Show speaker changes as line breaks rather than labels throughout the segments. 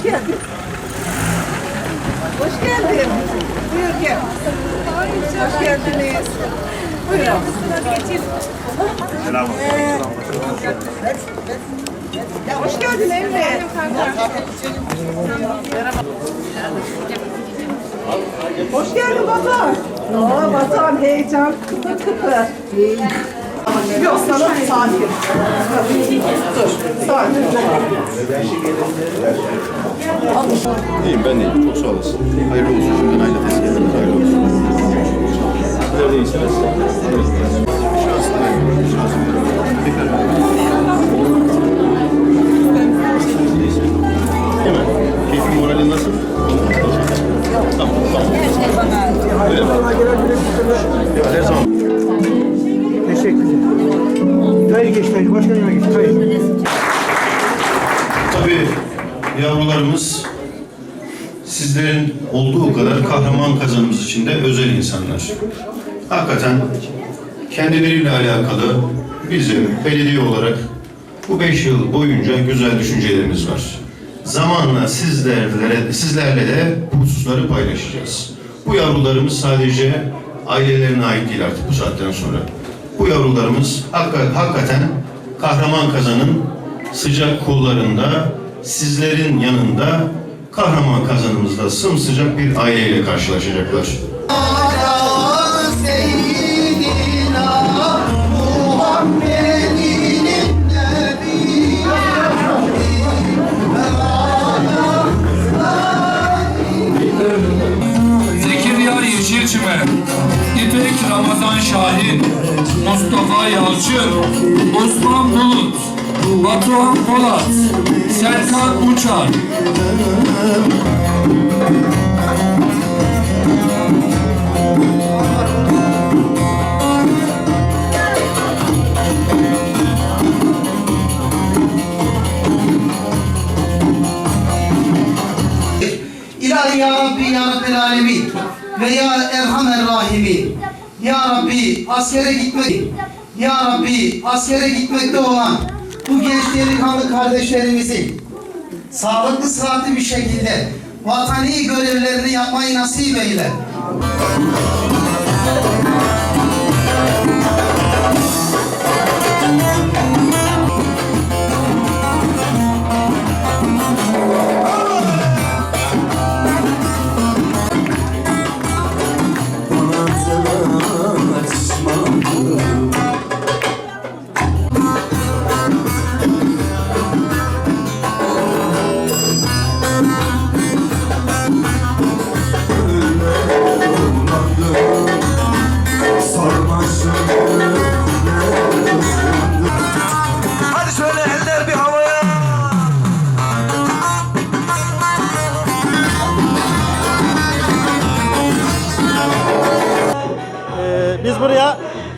hoş geldin. Hoş geldin. Buyur gel. Hoş geldiniz. Buyurun. Geçin. Ya hoş geldin Emre. Hoş geldin Batuhan. Oo Batuhan heyecan kıpır kıpır. Yok sana sakin. Dur sakin.
İyiyim ben iyiyim. Çok sağ olasın. Hayırlı olsun şimdiden aile tezgahlarınız hayırlı olsun. Sizler de iyisiniz. Şanslı. Şanslı Tekrar. Tabii yavrularımız sizlerin olduğu kadar kahraman kazanımız için de özel insanlar. Hakikaten kendileriyle alakalı bizim belediye olarak bu beş yıl boyunca güzel düşüncelerimiz var. Zamanla sizlerle, sizlerle de bu hususları paylaşacağız. Bu yavrularımız sadece ailelerine ait değil artık bu saatten sonra. Bu yavrularımız hakikaten kahraman kazanın sıcak kollarında, sizlerin yanında kahraman kazanımızda sımsıcak bir aileyle karşılaşacaklar.
Batuhan Polat, Serkan Uçar,
İlahi ya Rabbi ya Rabbel Alemin ve ya Erhamer Rahimin. Ya Rabbi askere gitmek, Ya Rabbi askere gitmekte olan bu genç delikanlı kardeşlerimizi sağlıklı sıhhatli bir şekilde vatani görevlerini yapmayı nasip eyle.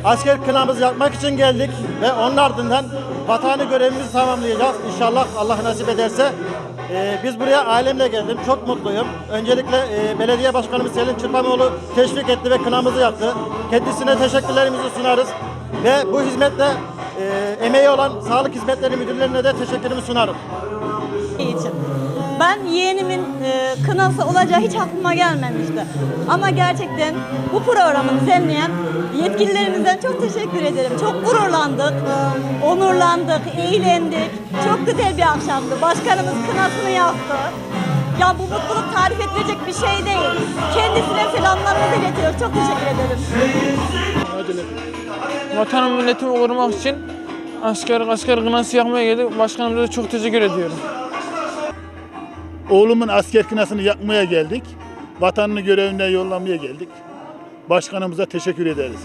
Asker kınamızı yapmak için geldik ve onun ardından vatani görevimizi tamamlayacağız. İnşallah Allah nasip ederse. Ee, biz buraya ailemle geldim. Çok mutluyum. Öncelikle e, belediye başkanımız Selin Çırpamoğlu teşvik etti ve kınamızı yaptı. Kendisine teşekkürlerimizi sunarız. Ve bu hizmetle e, emeği olan sağlık hizmetleri müdürlerine de teşekkürümü sunarım.
için. Ben yeğenimin e, kınası olacağı hiç aklıma gelmemişti. Ama gerçekten bu programı düzenleyen yetkililerimizden çok teşekkür ederim. Çok gururlandık, onurlandık, eğlendik. Çok güzel bir akşamdı. Başkanımız kınasını yaptı. Ya bu mutluluk tarif edilecek bir şey değil. Kendisine selamlarımızı iletiyoruz. Çok teşekkür ederim.
Vatanımı milletimi korumak için asker asker kınası yakmaya geldik. Başkanımıza çok teşekkür ediyorum.
Oğlumun asker kınasını yakmaya geldik. Vatanını görevine yollamaya geldik. Başkanımıza teşekkür ederiz.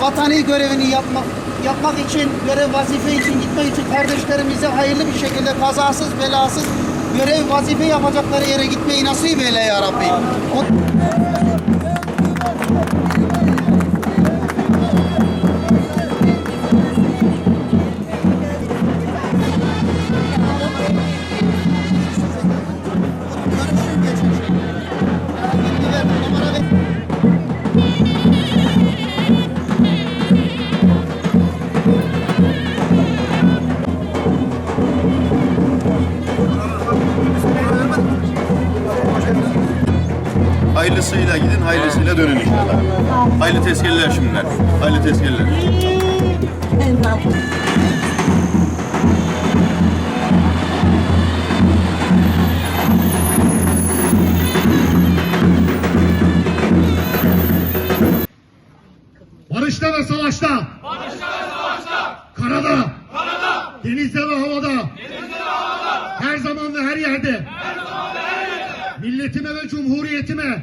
Vatani görevini yapmak yapmak için, görev vazife için gitmek için kardeşlerimize hayırlı bir şekilde kazasız belasız görev vazife yapacakları yere gitmeyi nasip eyle ya Rabbi. O-
Hayırlısıyla gidin, hayırlısıyla dönün inşallah. Hayırlı tezkereler şimdiler. Hayırlı tezkereler.
Barışta ve savaşta. Karada. Denizde ve havada. Her zaman ve her yerde. Milletime ve cumhuriyetime.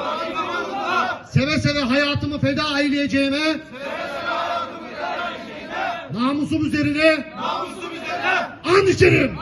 Seve seve hayatımı feda eyleyeceğime. Namusum üzerine. Namusum üzerine. And içerim.